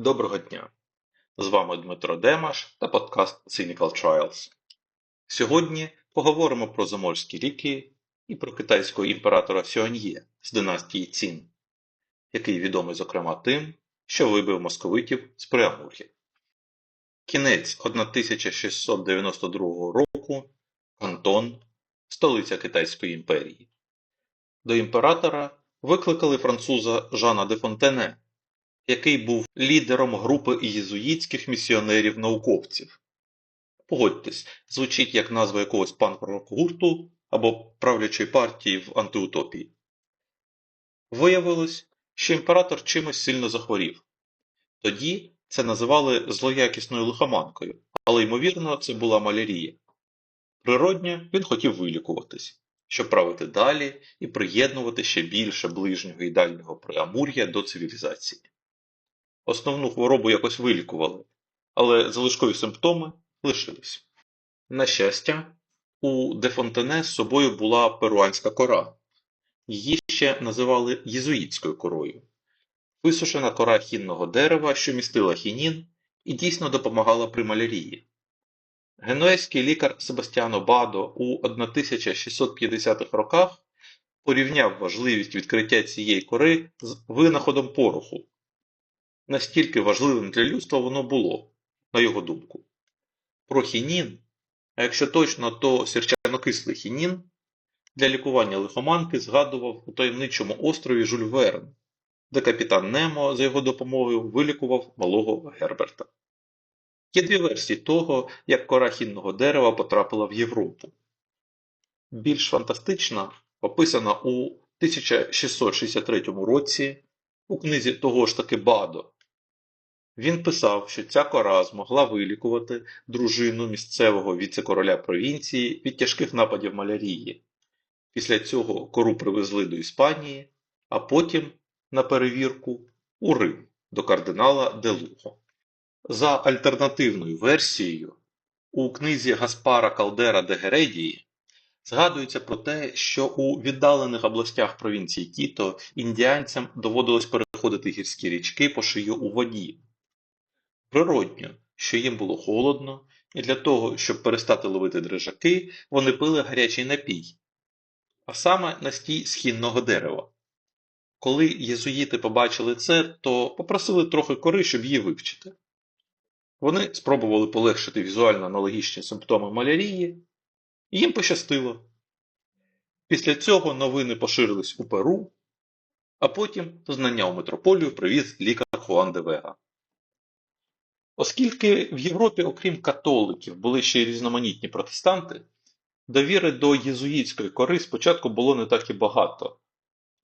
Доброго дня! З вами Дмитро Демаш та подкаст Cynical Trials. Сьогодні поговоримо про заморські ріки і про китайського імператора Сюаньє з династії Цін, який відомий зокрема тим, що вибив московитів з Преамур'я. Кінець 1692 року Кантон, столиця Китайської імперії. До імператора викликали француза Жана де Фонтене, який був лідером групи єзуїтських місіонерів-науковців. Погодьтесь, звучить як назва якогось панк-рок-гурту або правлячої партії в антиутопії. Виявилось, що імператор чимось сильно захворів. Тоді це називали злоякісною лихоманкою, але ймовірно, це була малярія. Природньо він хотів вилікуватись, щоб правити далі і приєднувати ще більше ближнього і дальнього преамур'я до цивілізації. Основну хворобу якось вилікували, але залишкові симптоми лишились. На щастя, у Дефонтене з собою була перуанська кора. Її ще називали єзуїтською корою. Висушена кора хінного дерева, що містила хінін і дійсно допомагала при малярії. Генуезький лікар Себастьяно Бадо у 1650-х роках порівняв важливість відкриття цієї кори з винаходом пороху. Настільки важливим для людства воно було, на його думку. Про хінін, а якщо точно, то сірчанокислий хінін, для лікування лихоманки згадував у таємничому острові Жюль Верн, де капітан Немо за його допомогою вилікував малого Герберта. Є дві версії того, як кора хінного дерева потрапила в Європу. Більш фантастична описана у 1663 році у книзі того ж таки Бадо. Він писав, що ця кора змогла вилікувати дружину місцевого віце-короля провінції від тяжких нападів малярії. Після цього кору привезли до Іспанії, а потім на перевірку у Рим до кардинала Делуго. За альтернативною версією, у книзі Гаспара Калдера де Гередії згадується про те, що у віддалених областях провінції Кіто індіанцям доводилось переходити гірські річки по шию у воді. Природньо, що їм було холодно, і для того, щоб перестати ловити дрижаки, вони пили гарячий напій, а саме настій східного дерева. Коли єзуїти побачили це, то попросили трохи кори, щоб її вивчити. Вони спробували полегшити візуально аналогічні симптоми малярії, і їм пощастило. Після цього новини поширились у Перу, а потім знання у митрополію привіз лікар Хуан де Вега. Оскільки в Європі, окрім католиків, були ще й різноманітні протестанти, довіри до єзуїтської кори спочатку було не так і багато.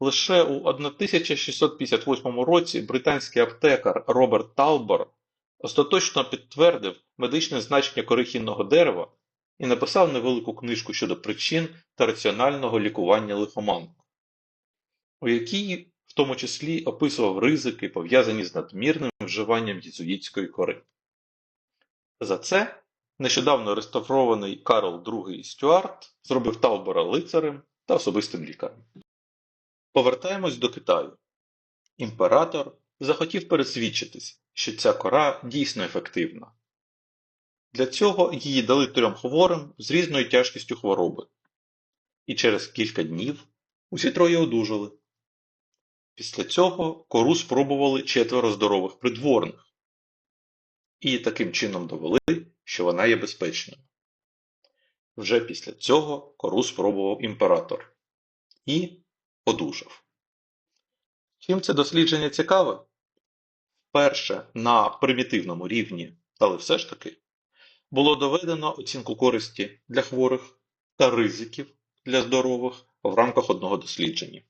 Лише у 1658 році британський аптекар Роберт Талбор остаточно підтвердив медичне значення кори хінного дерева і написав невелику книжку щодо причин та раціонального лікування лихоманку, у якій в тому числі описував ризики, пов'язані з надмірним вживанням єзуїтської кори. За це нещодавно реставрований Карл II Стюарт зробив Талбора лицарем та особистим лікарем. Повертаємось до Китаю. Імператор захотів пересвідчитись, що ця кора дійсно ефективна. Для цього її дали трьом хворим з різною тяжкістю хвороби. І через кілька днів усі троє одужали. Після цього кору спробували четверо здорових придворних і таким чином довели, що вона є безпечною. Вже після цього кору спробував імператор і одужав. Чим це дослідження цікаве? Вперше на примітивному рівні, але все ж таки, було доведено оцінку користі для хворих та ризиків для здорових в рамках одного дослідження.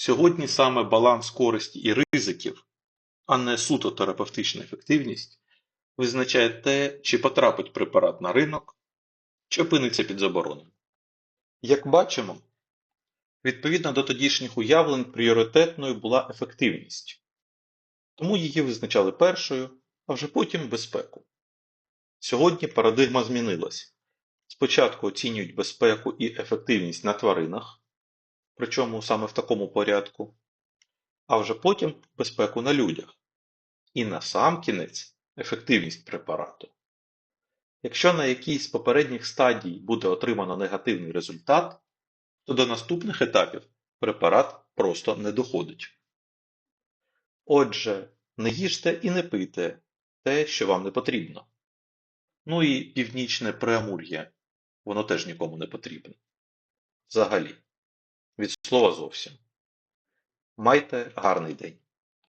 Сьогодні саме баланс користі і ризиків, а не суто терапевтична ефективність, визначає те, чи потрапить препарат на ринок, чи опиниться під забороною. Як бачимо, відповідно до тодішніх уявлень пріоритетною була ефективність, тому її визначали першою, а вже потім безпеку. Сьогодні парадигма змінилась. Спочатку оцінюють безпеку і ефективність на тваринах, причому саме в такому порядку, а вже потім безпеку на людях. І насамкінець ефективність препарату. Якщо на якійсь з попередніх стадій буде отримано негативний результат, то до наступних етапів препарат просто не доходить. Отже, не їжте і не пийте те, що вам не потрібно. Ну і північне преамур'я, воно теж нікому не потрібне. Взагалі. Слова зовсім. Майте гарний день.